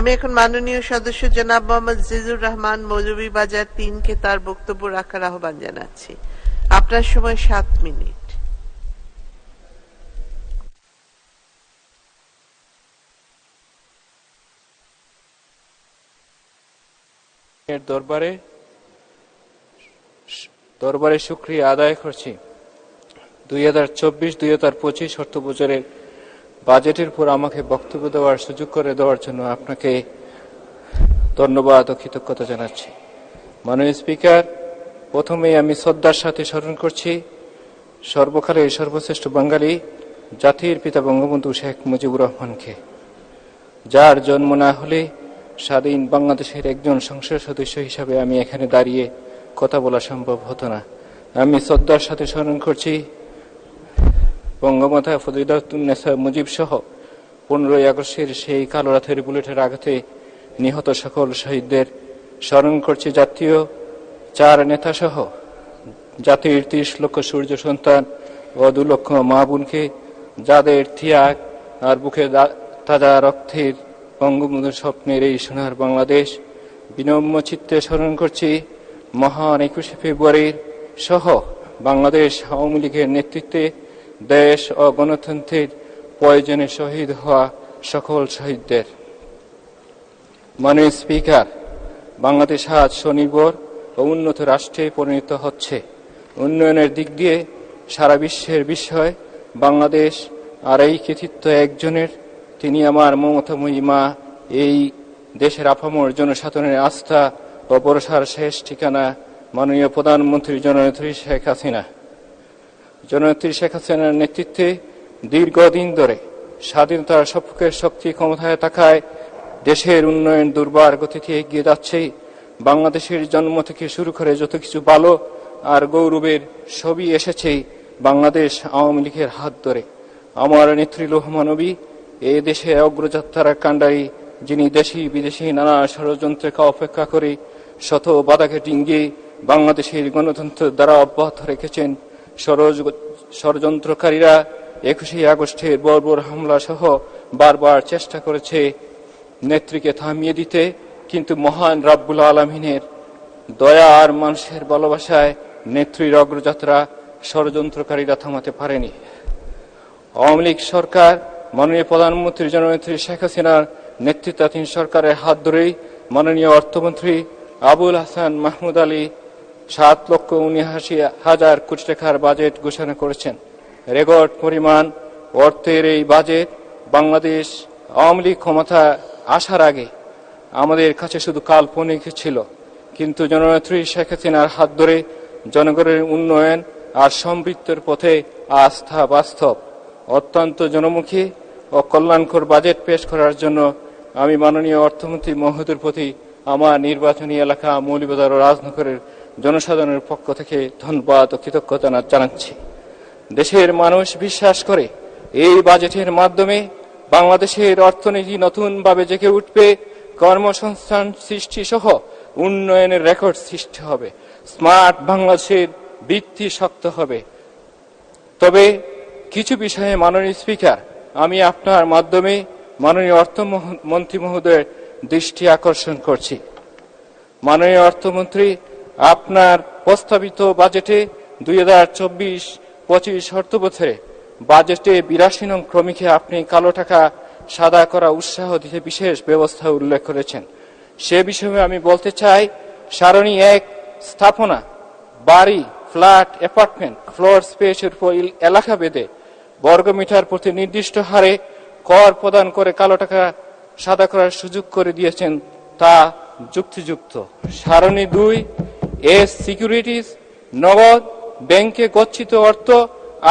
আমি এখন মাননীয় সদস্য জনাব মোহাম্মদ জিজুর রহমান মৌলভীবাজার তিনকে তার বক্তব্য রাখার আহ্বান জানাচ্ছি। আপনার সময় সাত মিনিট। দরবারে দরবারে শুক্রিয়া আদায় করছি। দুই হাজার চব্বিশ, দুই হাজার পঁচিশ অর্থ বছরের বাজেটের উপর আমাকে বক্তব্য দেওয়ার সুযোগ করে দেওয়ার জন্য আপনাকে ধন্যবাদ ও কৃতজ্ঞতা জানাচ্ছি। মাননীয় স্পিকার, প্রথমেই আমি শ্রদ্ধার সাথে স্মরণ করছি, সর্বকালের সর্বশ্রেষ্ঠ বাঙালি, জাতির পিতা বঙ্গবন্ধু শেখ মুজিবুর রহমানকে, যার জন্ম না হলে স্বাধীন বাংলাদেশের একজন সংসদ সদস্য হিসাবে আমি এখানে দাঁড়িয়ে কথা বলা সম্ভব হতো না। আমি শ্রদ্ধার সাথে স্মরণ করছি বঙ্গমাতা ফজিলাতুন্নেসা মুজিব সহ পনেরোই আগস্টের সেই কালো রাতের বুলেটের আঘাতে নিহত সকল শহীদদের স্মরণ করছে জাতীয় চার নেতা সহ। জাতির ত্রিশ লক্ষ সূর্য সন্তান ও দু লক্ষ মা বোনকে যাদের ত্যাগ আর বুকে তাজা রক্তের বঙ্গবন্ধুর স্বপ্নের এই সোনার বাংলাদেশ, বিনম্র চিত্তে স্মরণ করছি মহান একুশে ফেব্রুয়ারির সহ বাংলাদেশ আওয়ামী লীগের নেতৃত্বে দেশ ও গণতন্ত্রের প্রয়োজনে শহীদ হওয়া সকল শহীদদের। মাননীয় স্পিকার, বাংলাদেশ আজ স্বনির্ভর ও উন্নত রাষ্ট্রে পরিণত হচ্ছে। উন্নয়নের দিক দিয়ে সারা বিশ্বের বিষয় বাংলাদেশ আর এই কৃতিত্ব একজনের। তিনি আমার মমতাময়ী মা। এই দেশের আপামর জনসাধারণের আস্থা ও ভরসার শেষ ঠিকানা মাননীয় প্রধানমন্ত্রী জননেত্রী শেখ হাসিনা। জননেত্রী শেখ হাসিনার নেতৃত্বে দীর্ঘদিন ধরে স্বাধীনতার সপক্ষের শক্তি ক্ষমতায় থাকায় দেশের উন্নয়ন দুর্বার গতিতে এগিয়ে যাচ্ছে। বাংলাদেশের জন্ম থেকে শুরু করে যত কিছু ভালো আর গৌরবের ছবি এসেছে বাংলাদেশ আওয়ামী লীগের হাত ধরে। আমার নেত্রী লোহমানবী এ দেশে অগ্রযাত্রার কাণ্ডারি, যিনি দেশি বিদেশি নানা ষড়যন্ত্রকে অপেক্ষা করে শত বাধাকে ডিঙ্গিয়ে বাংলাদেশের গণতন্ত্র দ্বারা অব্যাহত রেখেছেন ষড়যন্ত্রকারীরা একুশে আগস্টের বর্বর হামলা সহ বারবার চেষ্টা করেছে নেত্রীকে থামিয়ে দিতে, কিন্তু মহান রাব্বুল আলমিনের দয়া আর মানুষের ভালোবাসায় নেত্রীর অগ্রযাত্রা ষড়যন্ত্রকারীরা থামাতে পারেনি। আওয়ামী লীগ সরকার, মাননীয় প্রধানমন্ত্রী জননেত্রী শেখ হাসিনার নেতৃত্বাধীন সরকারের হাত ধরেই মাননীয় অর্থমন্ত্রী আবুল হাসান মাহমুদ আলী সাত লক্ষ উনআশি হাজার কোটি টাকার বাজেট ঘোষণা করেছেন। রেকর্ড পরিমাণ অর্থের এই বাজেট বাংলাদেশ আওয়ামী লীগ ক্ষমতা আসার আগে আমাদের কাছে শুধু কাল্পনিক ছিল। কিন্তু জননেত্রী শেখ হাসিনার হাত ধরে জনগণের উন্নয়ন আর সমৃদ্ধের পথে আস্থা বাস্তব। অত্যন্ত জনমুখী ও কল্যাণকর বাজেট পেশ করার জন্য আমি মাননীয় অর্থমন্ত্রী মহোদয়ের প্রতি আমার নির্বাচনী এলাকা মৌলিবাজার ও রাজনগরের জনসাধারণের পক্ষ থেকে ধন্যবাদ ও কৃতজ্ঞতা জানাচ্ছি। দেশের মানুষ বিশ্বাস করে এই বাজেটের মাধ্যমে বাংলাদেশের অর্থনীতি নতুনভাবে জেগে উঠবে, কর্মসংস্থান সৃষ্টি সহ উন্নয়নের রেকর্ড সৃষ্টি হবে, স্মার্ট বাংলাদেশের ভিত্তি শক্ত হবে। তবে কিছু বিষয়ে মাননীয় স্পিকার, আমি আপনার মাধ্যমে মাননীয় অর্থমন্ত্রী মহোদয়ের দৃষ্টি আকর্ষণ করছি। মাননীয় অর্থমন্ত্রী আপনার প্রস্তাবিত বাজেটে দুই হাজার চব্বিশ পঁচিশ অর্থ বছরে বাজেটে বিরাশি নং ক্রমিকে আপনি কালো টাকা সাদা করা উৎসাহ দিতে বিশেষ ব্যবস্থা উল্লেখ করেছেন। সে বিষয়ে আমি বলতে চাই, সারণী এক স্থাপনা, বাড়ি, ফ্ল্যাট, অ্যাপার্টমেন্ট, ফ্লোর স্পেসের উপর এলাকা বেঁধে বর্গমিটার প্রতি নির্দিষ্ট হারে কর প্রদান করে কালো টাকা সাদা করার সুযোগ করে দিয়েছেন তা যুক্তিযুক্ত। সারণী দুই এস সিকিউরিটিজ, নগদ, ব্যাংকে গচ্ছিত অর্থ,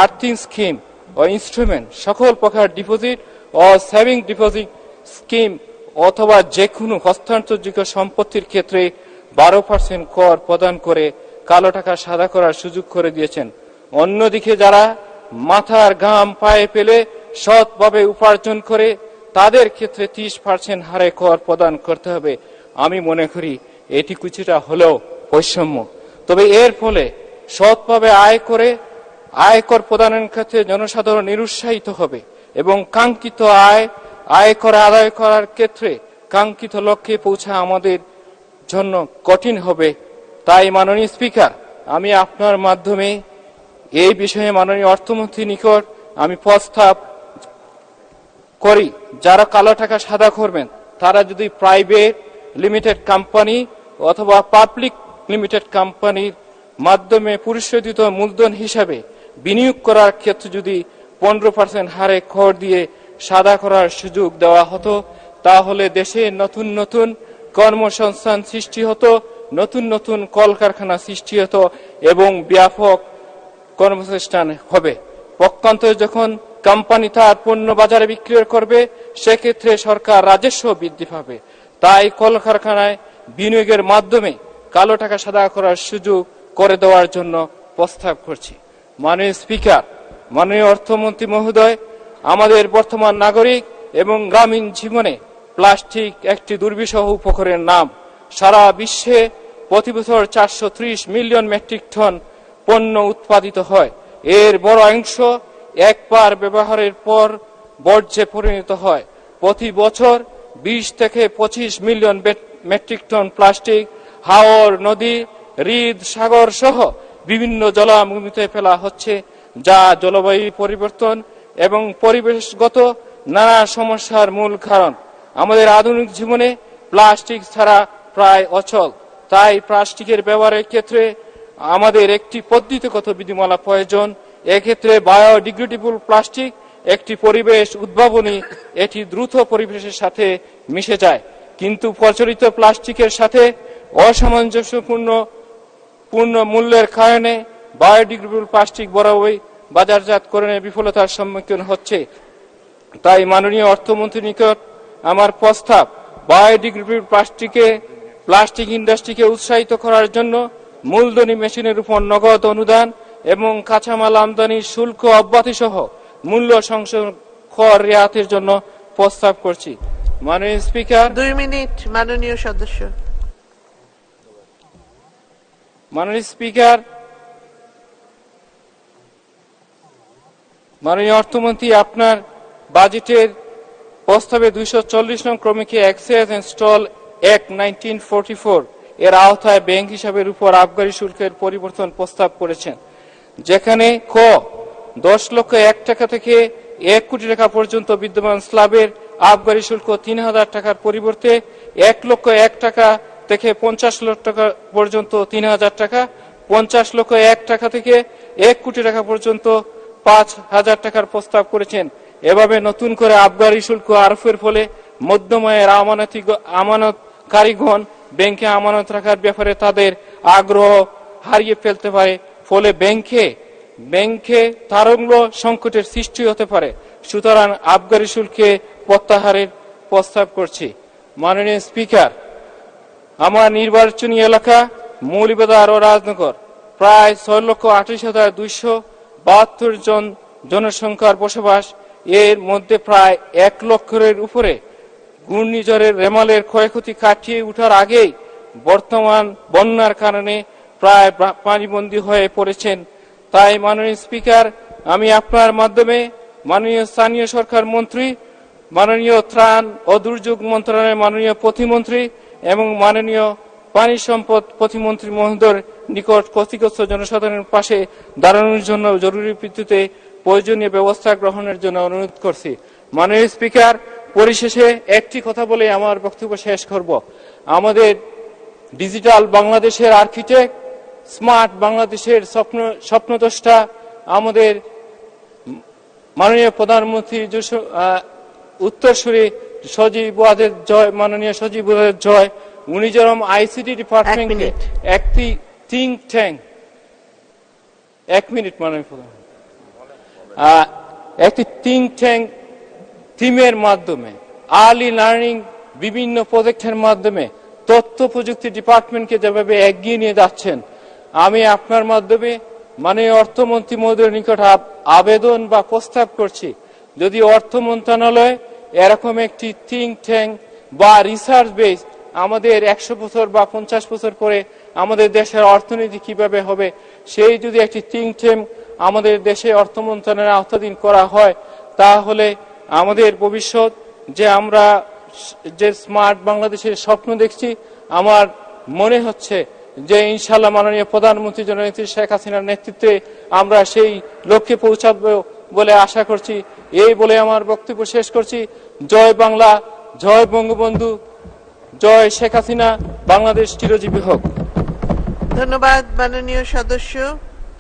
আর্থিং স্কিম ও ইনস্ট্রুমেন্ট, সকল প্রকার ডিপোজিট ও সেভিং ডিপোজিট স্কিম অথবা যে কোনো হস্তান্তরযোগ্য সম্পত্তির ক্ষেত্রে বারো পার্সেন্ট কর প্রদান করে কালো টাকা সাদা করার সুযোগ করে দিয়েছেন। অন্যদিকে যারা মাথার ঘাম পায়ে পেলে সৎভাবে উপার্জন করে, তাদের ক্ষেত্রে ত্রিশ পার্সেন্ট হারে কর প্রদান করতে হবে। আমি মনে করি এটি কিছুটা হলেও বৈষম্য। তবে এর ফলে সৎভাবে আয় করে আয়কর প্রদানের ক্ষেত্রে জনসাধারণ নিরুৎসাহিত হবে এবং কাঙ্ক্ষিত আয় আয় করে আদায় করার ক্ষেত্রে কাঙ্ক্ষিত লক্ষ্যে পৌঁছা আমাদের জন্য কঠিন হবে। তাই মাননীয় স্পিকার, আমি আপনার মাধ্যমে এই বিষয়ে মাননীয় অর্থমন্ত্রী নিকট আমি প্রস্তাব করি, যারা কালো টাকা সাদা করবেন, তারা যদি প্রাইভেট লিমিটেড কোম্পানি অথবা পাবলিক লিমিটেড কোম্পানির মাধ্যমে পরিশোধিত মূলধন হিসাবে বিনিয়োগ করার ক্ষেত্রে যদি পনেরো পার্সেন্ট হারে কর দিয়ে সাদা করার সুযোগ দেওয়া হতো, তাহলে দেশে নতুন নতুন কর্মসংস্থান সৃষ্টি হতো, নতুন নতুন কলকারখানা সৃষ্টি হতো এবং ব্যাপক কর্মসংস্থান হবে। পক্ষান্তরে যখন কোম্পানি তার পণ্য বাজারে বিক্রি করবে, সেক্ষেত্রে সরকার রাজস্ব বৃদ্ধি পাবে। তাই কলকারখানায় বিনিয়োগের মাধ্যমে কালো টাকা সাদা করার সুযোগ করে দেওয়ার জন্য প্রস্তাব করছি। মাননীয় স্পিকার, মাননীয় অর্থমন্ত্রী মহোদয়, আমাদের বর্তমান নাগরিক এবং গ্রামীণ জীবনে প্লাস্টিক একটি দুর্বিষহ উপকরণের নাম। সারা বিশ্বে প্রতি বছর চারশো মিলিয়ন মেট্রিক টন পণ্য উৎপাদিত হয়। এর বড় অংশ একবার ব্যবহারের পর বর্জ্যে পরিণত হয়। প্রতি বছর বিশ থেকে পঁচিশ মিলিয়ন মেট্রিক টন প্লাস্টিক হাওর, নদী হৃদ সাগর সহ বিভিন্ন জলাভূমিতে ফেলা হচ্ছে, যা জলবায়ু পরিবর্তন এবং পরিবেশগত নানা সমস্যার মূল কারণ। আমাদের আধুনিক জীবনে প্লাস্টিক ছাড়া প্রায় অচল। তাই প্লাস্টিকের ব্যবহারের ক্ষেত্রে আমাদের একটি পদ্ধতিগত বিধিমালা প্রয়োজন। এক্ষেত্রে বায়োডিগ্রেডেবল প্লাস্টিক একটি পরিবেশ উদ্ভাবনী, এটি দ্রুত পরিবেশের সাথে মিশে যায়। কিন্তু প্রচলিত প্লাস্টিকের সাথে অসামঞ্জস্যপূর্ণ, পূর্ণ মূল্যের কারণে বায়োডিগ্রেডেবল প্লাস্টিক বরাবরই বাজারজাতকরণে বিফলতার সম্মুখীন হচ্ছে। তাই মাননীয় অর্থমন্ত্রী নিকট আমার প্রস্তাব বায়োডিগ্রেডেবল প্লাস্টিকে, প্লাস্টিক ইন্ডাস্ট্রিকে উৎসাহিত করার জন্য মূলধনী মেশিনের উপর নগদ অনুদান এবং কাঁচামাল আমদানির শুল্ক অব্যাহতি সহ মূল্য সংশোধন কর রেয়াতের জন্য প্রস্তাব করছি। মাননীয় স্পিকার। দুই মিনিট, মাননীয় সদস্য। মাননীয় স্পিকার, মাননীয় অর্থমন্ত্রী, আপনার বাজেটের প্রস্তাবে দুইশো চল্লিশ নং ক্রমিকে এক্সাইজ এন্ড স্টল অ্যাক্ট নাইনটিন ফোরটি ফোর এর আওতায় ব্যাংক হিসাবের উপর আবগারি শুল্কের পরিবর্তন প্রস্তাব করেছেন, যেখানে ক দশ লক্ষ এক টাকা থেকে এক কোটি টাকা পর্যন্ত বিদ্যমান স্ল্যাবের আবগারি শুল্ক তিন হাজার টাকার পরিবর্তে এক লক্ষ এক টাকা থেকে পঞ্চাশ লক্ষ টাকা পর্যন্ত তিন হাজার টাকা, পঞ্চাশ লক্ষ এক টাকা থেকে এক কোটি টাকা পর্যন্ত পাঁচ হাজার টাকার প্রস্তাব করেছেন। এভাবে নতুন করে আবগারি শুল্ক আরোপের ফলে মধ্যময়ের আমানতি আমানতকারীগণ ব্যাংকে আমানত রাখার ব্যাপারে তাদের আগ্রহ হারিয়ে ফেলতে পারে, ফলে ব্যাংকে ব্যাংকে তারল্য সংকটের সৃষ্টি হতে পারে। সুতরাং আবগারি শুল্কে প্রত্যাহারের প্রস্তাব করছি। মাননীয় স্পিকার আমার নির্বাচনী এলাকা মৌলিবাজার ও রাজনগর। প্রায় ছয় লক্ষ আঠাশ হাজার দুইশো বাহাত্তর জন জনসংখ্যার বসবাস। এর মধ্যে প্রায় এক লক্ষের উপরে ঘূর্ণিঝড়ের রেমালের ক্ষয়ক্ষতি কাটিয়ে ওঠার আগেই বর্তমান বন্যার কারণে প্রায় পানিবন্দী হয়ে পড়েছেন। তাই মাননীয় স্পিকার, আমি আপনার মাধ্যমে মাননীয় স্থানীয় সরকার মন্ত্রী, মাননীয় ত্রাণ ও দুর্যোগ মন্ত্রণালয়ের মাননীয় প্রতিমন্ত্রী এবং মাননীয় পানি সম্পদ প্রতিমন্ত্রী মহোদয়ের নিকট ক্ষতিগ্রস্ত জনসাধারণের পাশে দাঁড়ানোর জন্য জরুরি ভিত্তিতে প্রয়োজনীয় ব্যবস্থা গ্রহণের জন্য অনুরোধ করছি। মাননীয় স্পিকার, পরিশেষে একটি কথা বলে আমার বক্তব্য শেষ করব। আমাদের ডিজিটাল বাংলাদেশের আর্কিটেক্ট, স্মার্ট বাংলাদেশের স্বপ্ন, স্বপ্নদ্রষ্টা আমাদের মাননীয় প্রধানমন্ত্রী উত্তরসূরি সজীব ওয়াদের জয় মাননীয় সজীব ওয়াদের জয় উনি যেরকম আইসিটি ডিপার্টমেন্টকে একটি থিঙ্ক ট্যাঙ্ক এক মিনিট মাননীয় প্রধান। একটি থিঙ্ক ট্যাঙ্ক থিমের মাধ্যমে আর্লি লার্নিং বিভিন্ন প্রজেক্টের মাধ্যমে তথ্য প্রযুক্তি ডিপার্টমেন্টকে যেভাবে এগিয়ে নিয়ে যাচ্ছেন আমি আপনার মাধ্যমে মাননীয় অর্থমন্ত্রী মহোদয়ের নিকট আবেদন বা প্রস্তাব করছি। যদি অর্থ মন্ত্রণালয় এরকম একটি থিঙ্ক ট্যাঙ্ক বা রিসার্চ বেস আমাদের একশো বছর বা পঞ্চাশ বছর পরে আমাদের দেশের অর্থনীতি কীভাবে হবে, সেই যদি একটি থিঙ্ক ট্যাঙ্ক আমাদের দেশে অর্থ মন্ত্রণালয়ের আওতাধীন করা হয়, তাহলে আমাদের ভবিষ্যৎ যে আমরা যে স্মার্ট বাংলাদেশের স্বপ্ন দেখছি, আমার মনে হচ্ছে যে ইনশাল্লাহ মাননীয় প্রধানমন্ত্রী জননেত্রী শেখ হাসিনার নেতৃত্বে আমরা সেই লক্ষ্যে পৌঁছাবো বলে আশা করছি। এই বলে আমার বক্তব্য শেষ করছি। জয় বাংলা, জয় বঙ্গবন্ধু, জয় শেখ হাসিনা, বাংলাদেশ চিরজীবী হোক। ধন্যবাদ মাননীয় সদস্য।